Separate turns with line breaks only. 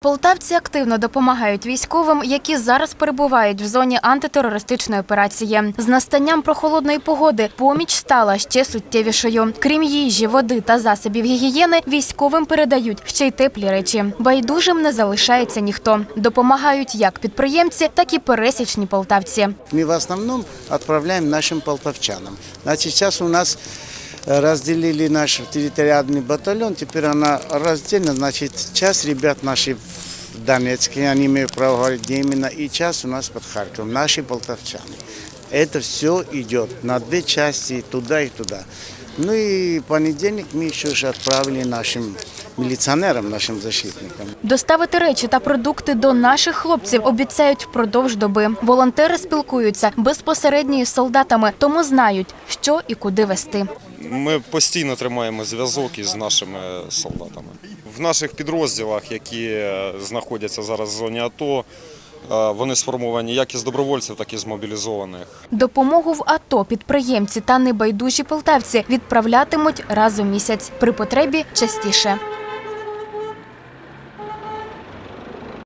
Полтавці активно допомагають військовим, які зараз перебувають в зоні антитерористичної операції. З настанням прохолодної погоди поміч стала ще суттєвішою. Крім їжі, води та засобів гігієни, військовим передають ще й теплі речі. Байдужим не залишається ніхто. Допомагають як підприємці, так і пересічні полтавці.
Мы в основном отправляем нашим полтавчанам. Значит, сейчас у нас разделили наш территориальный батальон, теперь она раздельна, значит, часть ребят наши в Донецке, они имеют право говорить, где именно, и часть у нас под Харьковом, наши полтавчане. Это все идет на две части, туда и туда. Ну и в понедельник мы еще же отправили нашим милиционерам, нашим защитникам.
Доставити речі та продукти до наших хлопців обіцяють впродовж доби. Волонтери спілкуються безпосередньо із солдатами, тому знають, що і куди вести.
Ми постійно тримаємо зв'язок із нашими солдатами. В наших підрозділах, які е, знаходяться зараз в зоні АТО, е, вони сформовані як із добровольців, так і з мобілізованих.
Допомогу в АТО підприємці та небайдужі полтавці відправлятимуть раз у місяць, при потребі частіше.